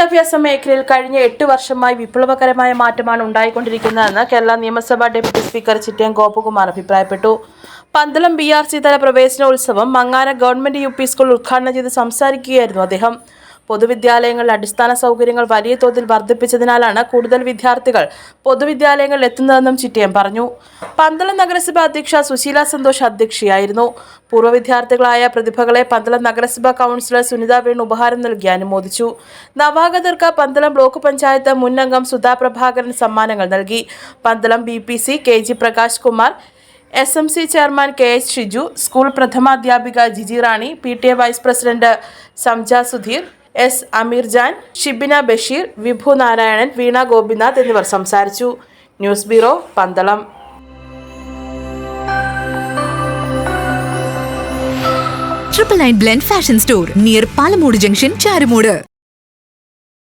പൊതുവിദ്യാഭ്യാസ മേഖലയിൽ കഴിഞ്ഞ എട്ട് വർഷമായി വിപ്ലവകരമായ മാറ്റമാണ് ഉണ്ടായിക്കൊണ്ടിരിക്കുന്നതെന്ന് കേരള നിയമസഭാ ഡെപ്യൂട്ടി സ്പീക്കർ ചിറ്റയം ഗോപകുമാർ അഭിപ്രായപ്പെട്ടു. പന്തളം ബി ആർ സി തല പ്രവേശനോത്സവം മങ്ങാന ഗവൺമെന്റ് യു പി സ്കൂൾ ഉദ്ഘാടനം ചെയ്ത് സംസാരിക്കുകയായിരുന്നു അദ്ദേഹം. പൊതുവിദ്യാലയങ്ങളിൽ അടിസ്ഥാന സൗകര്യങ്ങൾ വലിയ തോതിൽ വർദ്ധിപ്പിച്ചതിനാലാണ് കൂടുതൽ വിദ്യാർത്ഥികൾ പൊതുവിദ്യാലയങ്ങളിൽ എത്തുന്നതെന്നും ചിറ്റയം പറഞ്ഞു. പന്തളം നഗരസഭ അധ്യക്ഷ സുശീല സന്തോഷ് അധ്യക്ഷയായിരുന്നു. പൂർവ വിദ്യാർത്ഥികളായ പ്രതിഭകളെ പന്തളം നഗരസഭ കൗൺസിലർ സുനിത വേണു ഉപഹാരം നൽകി അനുമോദിച്ചു. നവാഗതർക്ക് പന്തളം ബ്ലോക്ക് പഞ്ചായത്ത് മുൻ അംഗം സുധാ പ്രഭാകരൻ സമ്മാനങ്ങൾ നൽകി. Pandalam B P C K G Prakash Kumar S M C chairman K H Shiju school പ്രഥമാധ്യാപിക Giji Rani P T A vice president Samja Sudheer S Ameer Jan Shibina Basheer Vibhu Narayanan Veena Gopinath എന്നിവർ സംസാരിച്ചു. News bureau Pandalam. Triple nine blend fashion store near Palamoodu junction Charummoodu